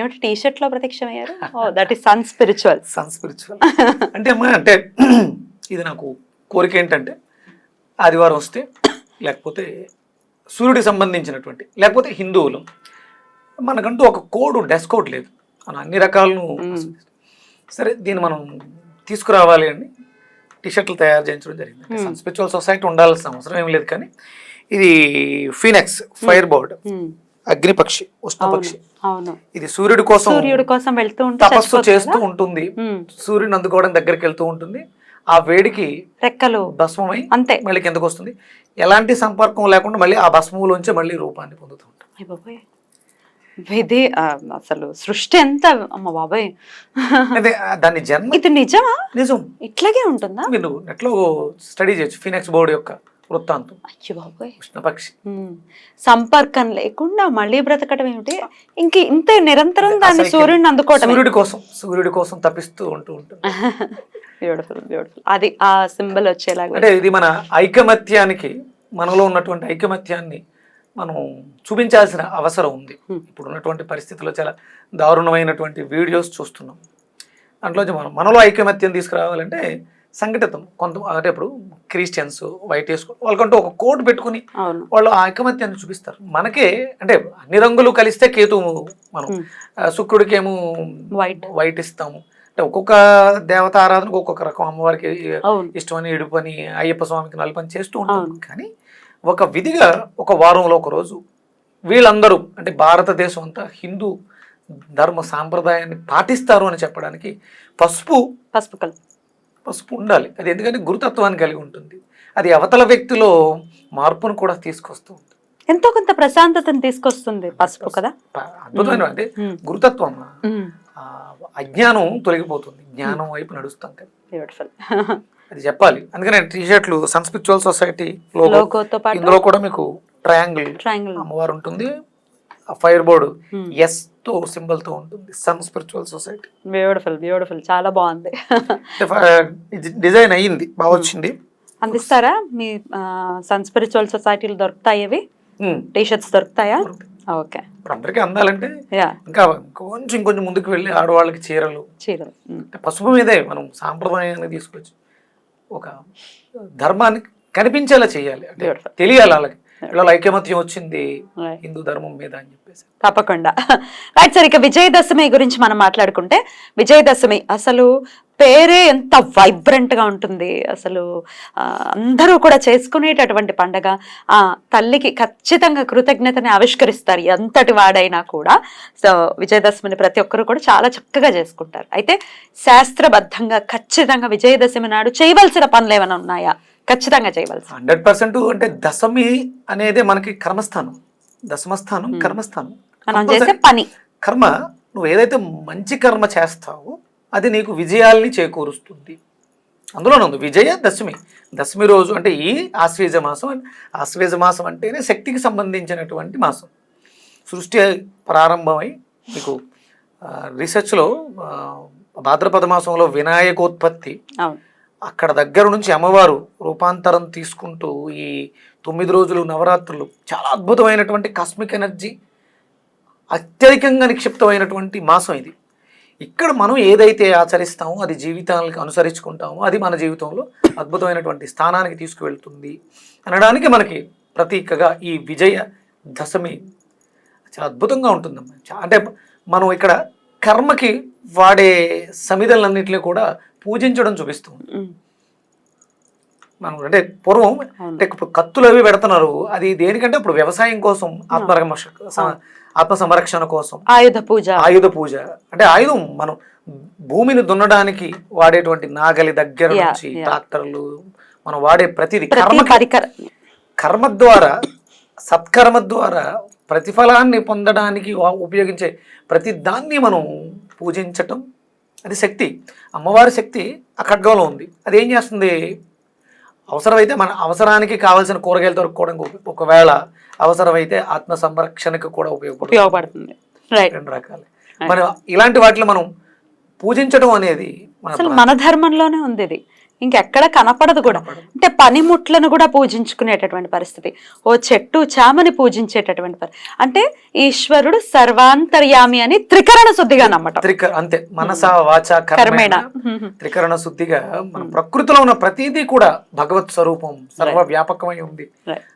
ఏమిటి టీ షర్ట్లో ప్రత్యక్షమయ్యారు that is sun spiritual sun spiritual అంటే అమ్మా అంటే ఇది నాకు కోరిక ఏంటంటే ఆదివారం వస్తే లేకపోతే సూర్యుడికి సంబంధించినటువంటి లేకపోతే హిందువులు మనకంటూ ఒక కోడ్ డ్రెస్ కోడ్ లేదు. మనం అన్ని రకాలను మ్మ్. సరే దీన్ని మనం తీసుకురావాలి అని టీషర్ట్లు తయారు చేయించడం జరిగింది. స్పిరిచువల్ సొసైటీ ఉండాల్సిన అవసరం ఏం లేదు కానీ ఇది ఫీనెక్స్ ఫైర్ బోర్డ్ అగ్నిపక్షి ఉష్ణపక్షి. అవును ఇది సూర్యుడి కోసం సూర్యుడి కోసం వెళ్తూ తపస్సు చేస్తూ? ఉంటుంది. సూర్యుని అందుకోవడం దగ్గరికి వెళ్తూ ఉంటుంది. ఆ వేడికి రెక్కలు. భస్మమై అంతే. మళ్ళీ కిందకు వస్తుంది. ఎలాంటి సంపర్కం లేకుండా మళ్ళీ ఆ భస్మములోంచి మళ్ళీ రూపాన్ని పొందుతూ ఉంటాం అయ్ బాబోయ్ ఇది అసలు సృష్టి ఎంత అమ్మ బాబాయ్. అదే ఆ దాని జన్మ ఇది నిజమా? నిజం. ఇట్లాగే ఉంటుందా? మీరు నెట్లో స్టడీ చేయొచ్చు ఫినెక్స్ బోర్డు యొక్క. వృత్తాంతం. బాబోయ్. ఉష్ణపక్షి సంపర్కం లేకుండా మళ్ళీ బ్రతకడం ఏమిటి? ఇంక ఇంత నిరంతరం దాన్ని సూర్యుడిని అందుకోవటం సూర్యుడి కోసం సూర్యుడి కోసం తప్పిస్తూ ఉంటూ ఉంటుంది. బ్యూటిఫుల్ బ్యూటిఫుల్ అది ఆ సింబల్ వచ్చేలాగా. అంటే ఇది మన ఐకమత్యానికి మనలో ఉన్నటువంటి ఐకమత్యాన్ని మనం చూపించాల్సిన అవసరం ఉంది. ఇప్పుడు ఉన్నటువంటి పరిస్థితుల్లో చాలా దారుణమైనటువంటి వీడియోస్ చూస్తున్నాం. దాంట్లో మనం మనలో ఐకమత్యం తీసుకురావాలంటే సంఘటితం. కొంత అంటే ఇప్పుడు క్రిస్టియన్స్ వైట్ వేసుకో వాళ్ళకంటూ ఒక కోడ్ పెట్టుకుని వాళ్ళు ఆ ఐకమత్యాన్ని చూపిస్తారు. మనకే అంటే అన్ని రంగులు కలిస్తే కేతు మనం. శుక్రుడికేమో వైట్ వైట్ ఇస్తాము. అంటే ఒక్కొక్క దేవత ఆరాధనకు ఒక్కొక్క రకం. అమ్మవారికి ఇష్టమని ఇడుపని అయ్యప్ప స్వామికి నలుపని చేస్తూ ఉంటాం. కానీ ఒక విధిగా ఒక వారంలో ఒక రోజు వీళ్ళందరూ అంటే భారతదేశం అంతా హిందూ ధర్మ సాంప్రదాయాన్ని పాటిస్తారు అని చెప్పడానికి పసుపు పసుపు కలర్. పసుపు ఉండాలి. అది ఎందుకంటే గురుతత్వాన్ని కలిగి ఉంటుంది. అది అవతల వ్యక్తిలో మార్పును కూడా తీసుకొస్తూ ఉంటుంది. ఎంతో కొంత ప్రశాంతతను తీసుకొస్తుంది పసుపు కదా? అద్భుతమైన అంటే గురుతత్వం. అజ్ఞానం తొలగిపోతుంది. జ్ఞానం వైపు నడుస్తాం కదా బ్యూటిఫుల్ అది చెప్పాలి. అందుకనే టీ షర్ట్లు సన్ స్పిరిచువల్ సొసైటీ ఇందులో కూడా మీకు ట్రయాంగిల్ ట్రయాంగిల్ అమ్మవారు ఉంటుంది. ఆ ఫైర్ బోర్డు ఎస్తో సింబల్తో ఉంటుంది. Sun spiritual society beautiful beautiful చాలా బాగుంది. డిజైన్ అయ్యింది బాగా వచ్చింది. అందిస్తారా మీ సన్ స్పిరిచువల్ సొసైటీలు దొరుకుతాయి అవి. టీ షర్ట్స్ దొరుకుతాయా? ఓకే. ఇప్పుడు అందరికీ అందాలంటే ఇంకా కొంచెం ఇంకొంచెం ముందుకు వెళ్ళి ఆడవాళ్ళకి చీరలు. చీరలు పసుపు మీదే మనం సాంప్రదాయాన్ని తీసుకొచ్చి ఒక ధర్మాన్ని కనిపించేలా చేయాలి. అంటే. తెలియాలి వాళ్ళకి. ఇలా ఐకమత్యం వచ్చింది. హిందూ ధర్మం మీద అని చెప్పేసి తప్పకుండా రైట్ సార్ ఇక విజయదశమి గురించి మనం మాట్లాడుకుంటే విజయదశమి అసలు పేరే ఎంత వైబ్రెంట్గా ఉంటుంది. అసలు అందరూ కూడా చేసుకునేటటువంటి పండగ ఆ తల్లికి ఖచ్చితంగా కృతజ్ఞతని ఆవిష్కరిస్తారు ఎంతటి వాడైనా కూడా. సో విజయదశమిని ప్రతి ఒక్కరు కూడా చాలా చక్కగా చేసుకుంటారు. అయితే శాస్త్రబద్ధంగా ఖచ్చితంగా విజయదశమి నాడు చేయవలసిన పనులు ఏమైనా ఉన్నాయా? ఖచ్చితంగా చేయవలసిన. హండ్రెడ్ పర్సెంట్ అంటే దశమి అనేది మనకి కర్మస్థానం. దశమస్థానం. కర్మస్థానం. మనం చేసే పని. కర్మ నువ్వు ఏదైతే మంచి కర్మ చేస్తావో అది నీకు విజయాల్ని చేకూరుస్తుంది. అందులోనే ఉంది విజయ దశమి. దశమి రోజు అంటే ఈ ఆశ్వేజ మాసం ఆశ్వేజ మాసం అంటేనే శక్తికి సంబంధించినటువంటి మాసం. సృష్టి ప్రారంభమై మీకు రీసెర్చ్లో భాద్రపద మాసంలో వినాయకోత్పత్తి. అక్కడ దగ్గర నుంచి అమ్మవారు రూపాంతరం తీసుకుంటూ ఈ తొమ్మిది రోజులు నవరాత్రులు చాలా అద్భుతమైనటువంటి కాస్మిక్ ఎనర్జీ అత్యధికంగా నిక్షిప్తమైనటువంటి మాసం ఇది. ఇక్కడ మనం ఏదైతే ఆచరిస్తామో అది జీవితానికి అనుసరించుకుంటామో అది మన జీవితంలో అద్భుతమైనటువంటి స్థానానికి తీసుకువెళ్తుంది అనడానికి మనకి ప్రతీకగా ఈ విజయ దశమి చాలా అద్భుతంగా ఉంటుందమ్మా. అంటే మనం ఇక్కడ కర్మకి వాడే సమిధలన్నింటినీ కూడా పూజించడం చూపిస్తుంది ఉమ్. మనం అంటే పూర్వం అంటే ఇప్పుడు కత్తులు అవి పెడుతున్నారు. అది దేనికంటే ఇప్పుడు వ్యవసాయం కోసం ఆత్మరక్ష ఆత్మ సంరక్షణ కోసం. ఆయుధ పూజ. ఆయుధ పూజ. అంటే ఆయుధం మనం భూమిని దున్నడానికి వాడేటువంటి నాగలి దగ్గర నుంచి. ట్రాక్టర్లు మనం వాడే ప్రతిది ప్రతి కర్మ కర్మ ద్వారా సత్కర్మ ద్వారా ప్రతిఫలాన్ని పొందడానికి ఉపయోగించే ప్రతి దాన్ని మనం పూజించటం. అది శక్తి. అమ్మవారి శక్తి ఆ ఖడ్గంలో ఉంది. అది ఏం చేస్తుంది? అవసరమైతే మన అవసరానికి కావాల్సిన కూరగాయలు దొరుకుకోవడానికి ఉప- ఒకవేళ అవసరమైతే ఆత్మ సంరక్షణకు కూడా ఉపయోగపడుతుంది. ఉపయోగపడుతుంది. రెండు రకాలు. మనం ఇలాంటి వాటిని మనం పూజించడం అనేది మన ధర్మంలోనే ఉంది ఇది. ఇంకెక్కడ కనపడదు కూడా. అంటే పనిముట్లను కూడా పూజించుకునేటటువంటి పరిస్థితి. ఓ చెట్టు చామని పూజించేటటువంటి పరి అంటే ఈశ్వరుడు సర్వాంతర్యామి అని త్రికరణ శుద్ధిగా నమ్మటం. త్రిక అంతే. మనస వాచ కర్మేణ. త్రికరణ శుద్ధిగా మన ప్రకృతిలో ఉన్న ప్రతిదీ కూడా భగవత్ స్వరూపం సర్వ వ్యాపకమై ఉంది.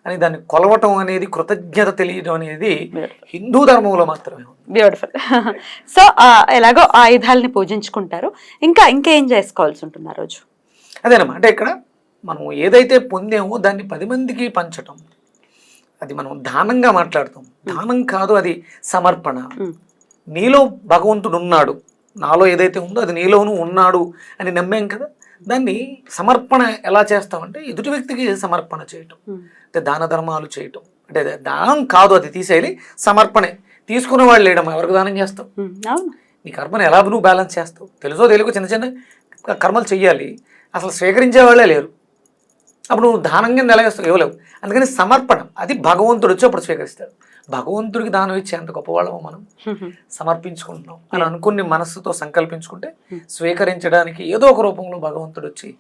అని దాన్ని కొలవటం అనేది కృతజ్ఞత తెలియడం అనేది హిందూ ధర్మంలో మాత్రమే బ్యూటిఫుల్ సో ఎలాగో ఆయుధాలని పూజించుకుంటారు. ఇంకా ఇంకేం చేసుకోవాల్సి ఉంటుంది ఆ రోజు? అదేనమ్మా అంటే ఇక్కడ మనం ఏదైతే పొందామో దాన్ని పది మందికి పంచటం. అది మనం దానంగా మాట్లాడతాం. దానం కాదు అది సమర్పణ. నీలో భగవంతుడు ఉన్నాడు. నాలో ఏదైతే ఉందో అది నీలోనూ ఉన్నాడు అని నమ్మాం కదా? దాన్ని సమర్పణ ఎలా చేస్తామంటే ఎదుటి వ్యక్తికి సమర్పణ చేయటం. అంటే దాన ధర్మాలు చేయటం. అంటే దానం కాదు అది తీసేయాలి సమర్పణే. తీసుకునే వాళ్ళు లేడమ్మా ఎవరికి దానం చేస్తావు? నీ కర్మను ఎలా నువ్వు బ్యాలెన్స్ చేస్తావు? తెలుసో తెలియక చిన్న చిన్న కర్మలు చెయ్యాలి. అసలు స్వీకరించే వాళ్ళే లేరు. అప్పుడు నువ్వు దానం కింద ఎలా చేస్తావు? ఇవ్వలేవు అందుకని సమర్పణ. అది భగవంతుడు వచ్చి అప్పుడు స్వీకరిస్తాడు. భగవంతుడికి దానం ఇచ్చే అంత గొప్పవాళ్ళము మనం? సమర్పించుకుంటున్నాం. అని అనుకుని మనస్సుతో సంకల్పించుకుంటే స్వీకరించడానికి ఏదో ఒక రూపంలో భగవంతుడు వచ్చి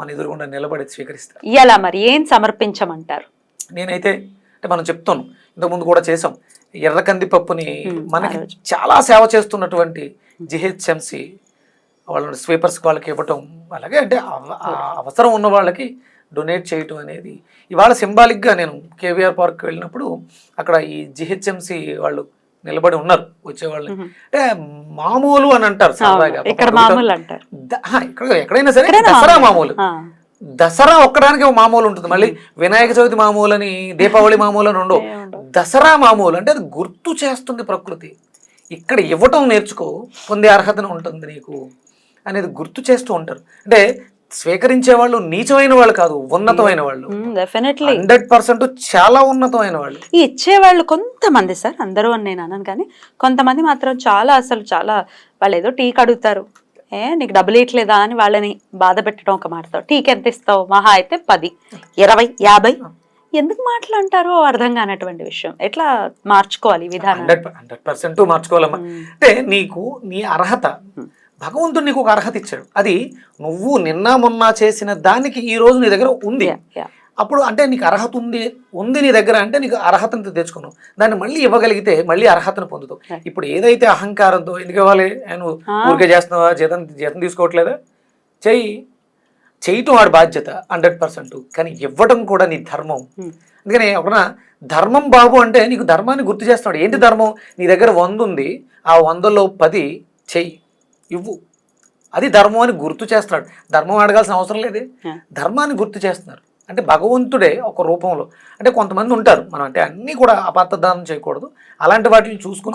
మన ఎదురుగుండా నిలబడి స్వీకరిస్తాడు. ఎలా మరి? ఏం సమర్పించమంటారు? నేనైతే అంటే మనం చెప్తాను. ఇంతకుముందు కూడా చేసాం ఎర్ర కందిపప్పుని Hmm, మనకి. చాలా సేవ చేస్తున్నటువంటి జిహెచ్ఎంసి వాళ్ళ స్వీపర్స్ వాళ్ళకి ఇవ్వటం అలాగే అంటే అవసరం ఉన్న వాళ్ళకి డొనేట్ చేయటం అనేది. ఇవాళ సింబాలిక్గా నేను కేవీఆర్ పార్క్ వెళ్ళినప్పుడు అక్కడ ఈ జిహెచ్ఎంసి వాళ్ళు నిలబడి ఉన్నారు వచ్చేవాళ్ళని. అంటే మామూలు అని అంటారు సరదాగా. ఇక్కడ ఎక్కడైనా సరే దసరా మామూలు. దసరా ఒక్కడానికి ఒక మామూలు ఉంటుంది. మళ్ళీ వినాయక చవితి మామూలు అని దీపావళి మామూలు అని ఉండవు. దసరా మామూలు అంటే అది గుర్తు చేస్తుంది ప్రకృతి. ఇక్కడ ఇవ్వటం నేర్చుకో పొందే అర్హతను ఉంటుంది నీకు. అనేది గుర్తు చేస్తూ ఉంటారు. అంటే స్వీకరించే వాళ్ళు నీచమైన వాళ్ళు కాదు ఉన్నతమైన వాళ్ళు. డెఫినెట్లీ హండ్రెడ్ పర్సెంట్ చాలా ఉన్నతమైన వాళ్ళు. ఇచ్చేవాళ్ళు కొంతమంది సార్ అందరూ అని నేను అనను కానీ కొంతమంది మాత్రం చాలా అసలు చాలా వాళ్ళు ఏదో టీకి అడుగుతారు ఏ నీకు డబ్బులు ఇట్లేదా అని వాళ్ళని బాధ పెట్టడం ఒక మాటతో టీకి ఎంత ఇస్తావు? మహా అయితే పది ఇరవై యాభై. ఎందుకు మాట్లాంటారో అర్థం కానటువంటి విషయం. ఎట్లా మార్చుకోవాలి విధానం? హండ్రెడ్ పర్సెంట్ మార్చుకోవాలమ్మా. అంటే నీకు నీ అర్హత భగవంతుడు నీకు ఒక అర్హత ఇచ్చాడు. అది నువ్వు నిన్న మొన్న చేసిన దానికి ఈ రోజు నీ దగ్గర ఉంది. అప్పుడు అంటే నీకు అర్హత ఉంది ఉంది నీ దగ్గర అంటే నీకు అర్హతను తెచ్చుకున్నావు. దాన్ని మళ్ళీ ఇవ్వగలిగితే మళ్ళీ అర్హతను పొందుతావు. ఇప్పుడు ఏదైతే అహంకారంతో ఎందుకు ఇవ్వాలి? నువ్వు. ఊరికే చేస్తున్నావా? జీతం జీతం తీసుకోవట్లేదా? చెయ్యి. చేయటం వాడి బాధ్యత హండ్రెడ్ పర్సెంట్ కానీ ఇవ్వడం కూడా నీ ధర్మం. Hmm. అందుకని ఒకనా ధర్మం బాబు అంటే నీకు ధర్మాన్ని గుర్తు చేస్తున్నాడు. ఏంటి ధర్మం? నీ దగ్గర వంద ఉంది. ఆ వందలో పది చెయ్యి. ఇవ్వు. అది ధర్మం అని గుర్తు చేస్తున్నాడు. ధర్మం అడగాల్సిన అవసరం లేదే. ధర్మాన్ని గుర్తు చేస్తున్నారు. అంటే భగవంతుడే ఒక రూపంలో. అంటే కొంతమంది ఉంటారు. మనం అంటే అన్నీ కూడా అపార్థదానం చేయకూడదు. అలాంటి వాటిని చూసుకుని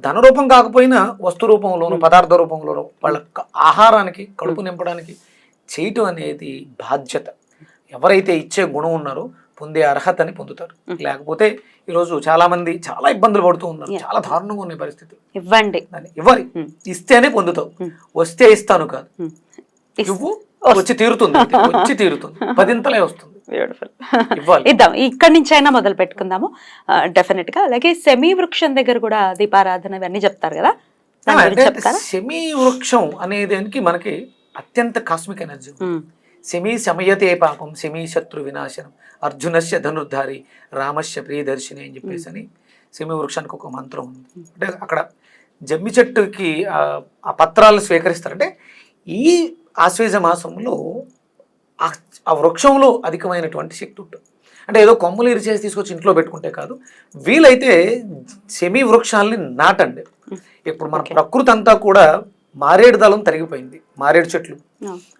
ధన రూపం కాకపోయినా వస్తు రూపంలోను పదార్థ రూపంలోను వాళ్ళ ఆహారానికి కడుపు నింపడానికి చేయటం అనేది బాధ్యత. ఎవరైతే ఇచ్చే గుణం ఉన్నారో పొందే అర్హతని పొందుతారు లేకపోతే ఈరోజు చాలా మంది చాలా ఇబ్బందులు పడుతూ ఉన్నారు. చాలా దారుణంగా ఉన్నాయి పరిస్థితులు ఇవ్వండి. ఇవ్వాలి. ఇస్తేనే పొందుతావు. వస్తే ఇస్తాను కాదు. ఇవ్వు వచ్చి తీరుతుంది. వచ్చి తీరుతుంది. పదింతలే వస్తుంది. ఇద్దాం. ఇక్కడి నుంచి అయినా మొదలు పెట్టుకుందాము. డెఫినెట్గా. అలాగే సెమీ వృక్షం దగ్గర కూడా దీపారాధన ఇవన్నీ చెప్తారు కదా? సెమీ వృక్షం అనే దానికి మనకి అత్యంత కాస్మిక్ ఎనర్జీ శమీ శమయతే పాపం శమీ శత్రు వినాశనం అర్జునస్య ధనుర్ధారి రామస్య ప్రియదర్శిని అని చెప్పేసి అని శమీ వృక్షానికి ఒక మంత్రం ఉంది. అంటే అక్కడ జమ్మి చెట్టుకి ఆ పత్రాలను స్వీకరిస్తారంటే ఈ ఆశ్వేజ మాసంలో ఆ ఆ వృక్షంలో అధికమైనటువంటి శక్తి ఉంటుంది. అంటే ఏదో కొమ్మలు ఇరిచేసి తీసుకొచ్చి ఇంట్లో పెట్టుకుంటే కాదు వీలైతే సెమీ వృక్షాలని నాటండి. ఇప్పుడు మన ప్రకృతి అంతా కూడా మారేడు దళం తరిగిపోయింది. మారేడు చెట్లు.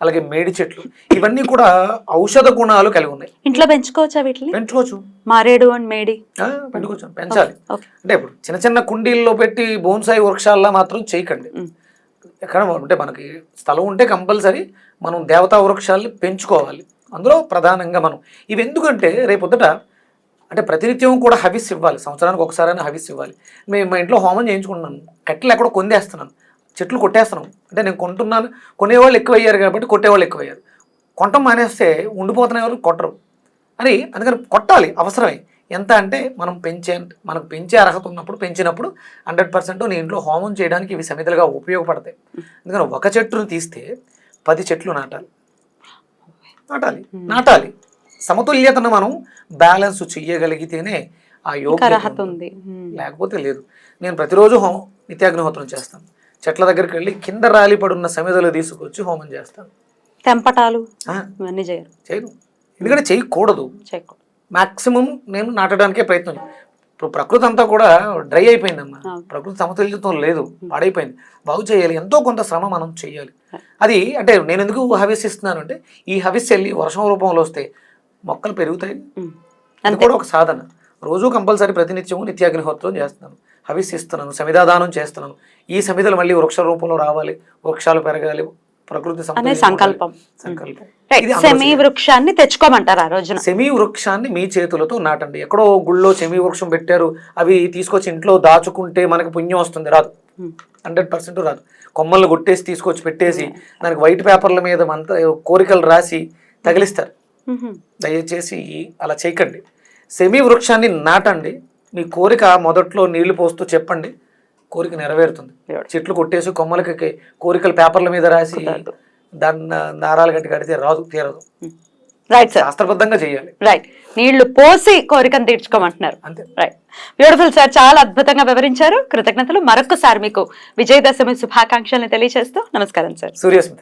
అలాగే మేడి చెట్లు ఇవన్నీ కూడా ఔషధ గుణాలు కలిగి ఉన్నాయి. ఇంట్లో పెంచుకోవచ్చా వీటిని? పెంచుకోవచ్చు. మారేడు అండ్ మేడి. పెంచుకోవచ్చు. పెంచాలి. అంటే ఇప్పుడు చిన్న చిన్న కుండీల్లో పెట్టి బోన్సాయి వృక్షాల్లో మాత్రం చేయకండి. ఎక్కడ అంటే మనకి స్థలం ఉంటే కంపల్సరీ మనం దేవతా వృక్షాలని పెంచుకోవాలి. అందులో ప్రధానంగా మనం. ఇవి ఎందుకంటే రేపొద్దుట అంటే ప్రతినిత్యం కూడా హవిస్ ఇవ్వాలి. సంవత్సరానికి ఒకసారైనా హవిస్ ఇవ్వాలి. మేము మా ఇంట్లో హోమం చేయించుకుంటున్నాను. కట్టెలు ఎక్కడో కొందేస్తున్నాను. చెట్లు కొట్టేస్తున్నాం. అంటే నేను కొంటున్నాను కొనేవాళ్ళు ఎక్కువయ్యారు కాబట్టి కొట్టేవాళ్ళు ఎక్కువయ్యారు. కొట్టం మానేస్తే ఉండిపోతున్న ఎవరు కొట్టరు. అని అందుకని కొట్టాలి అవసరమే. ఎంత అంటే మనం పెంచే మనకు పెంచే అర్హత ఉన్నప్పుడు పెంచినప్పుడు హండ్రెడ్ పర్సెంట్ నీ ఇంట్లో హోమం చేయడానికి ఇవి సమితులుగా ఉపయోగపడతాయి. అందుకని ఒక చెట్టును తీస్తే పది చెట్లు నాటాలి. నాటాలి నాటాలి. సమతుల్యతను మనం బ్యాలెన్స్ చెయ్యగలిగితేనే ఆ ఉమ్. లేకపోతే లేదు. నేను ప్రతిరోజు హోమ నిత్యాగ్నిహోత్రం చేస్తాను. చెట్ల దగ్గరికి వెళ్ళి కింద రాలిపడున్న సమిధలు తీసుకొచ్చి హోమం చేస్తాను. తెంపటాలు ఇవన్నీ చేయరు చేయను. ఎందుకంటే చేయకూడదు. చేయకూడదు. మాక్సిమం నేను నాటడానికే ప్రయత్నం. ఇప్పుడు ప్రకృతి అంతా కూడా డ్రై అయిపోయిందమ్మా. ప్రకృతి సమతుల్యతం లేదు. పాడైపోయింది. బాగు చేయాలి. ఎంతో కొంత శ్రమ మనం చేయాలి. అది అంటే నేను ఎందుకు హవిస్ ఇస్తున్నాను అంటే ఈ హవిస్ వెళ్ళి వర్షం రూపంలో వస్తే మొక్కలు పెరుగుతాయి. అది కూడా ఒక సాధన. రోజు కంపల్సరీ ప్రతినిత్యము నిత్యాగ్నిహోత్రం చేస్తున్నాను. హవిస్ ఇస్తున్నాను. సమిధాదానం చేస్తున్నాను. ఈ సమిధలు మళ్ళీ వృక్ష రూపంలో రావాలి వృక్షాలు పెరగాలి ప్రకృతి అనే సంకల్పం. సెమీ వృక్షాన్ని తెచ్చుకోమంటారు ఆ రోజున. సెమీ వృక్షాన్ని మీ చేతులతో నాటండి. ఎక్కడో గుళ్ళో సెమీ వృక్షం పెట్టారు అవి తీసుకొచ్చి ఇంట్లో దాచుకుంటే మనకి పుణ్యం వస్తుంది రాదు. హండ్రెడ్ పర్సెంట్ రాదు. కొమ్మలు కొట్టేసి తీసుకొచ్చి పెట్టేసి దానికి వైట్ పేపర్ల మీద అంత కోరికలు రాసి తగిలిస్తారు. దయచేసి అలా చేయకండి. సెమీ వృక్షాన్ని నాటండి. మీ కోరిక మొదట్లో నీళ్ళు పోస్తూ చెప్పండి. కోరిక నెరవేరుతుంది. చెట్లు కొట్టేసి కొమ్మలకి కోరికలు పేపర్ల మీద రాసి. దాన్ని దారాలు గట్టి కడితే రాదు తీరదు. రైట్ సార్ శాస్త్రబద్ధంగా చేయాలి. రైట్ నీళ్ళు పోసి కోరికను తీర్చుకోమంటున్నారు. అంతే. రైట్ బ్యూటిఫుల్ సార్ చాలా అద్భుతంగా వివరించారు. కృతజ్ఞతలు. మరొకసారి మీకు విజయదశమి శుభాకాంక్షల్ని తెలియజేస్తూ నమస్కారం సార్ సూర్యస్మిత.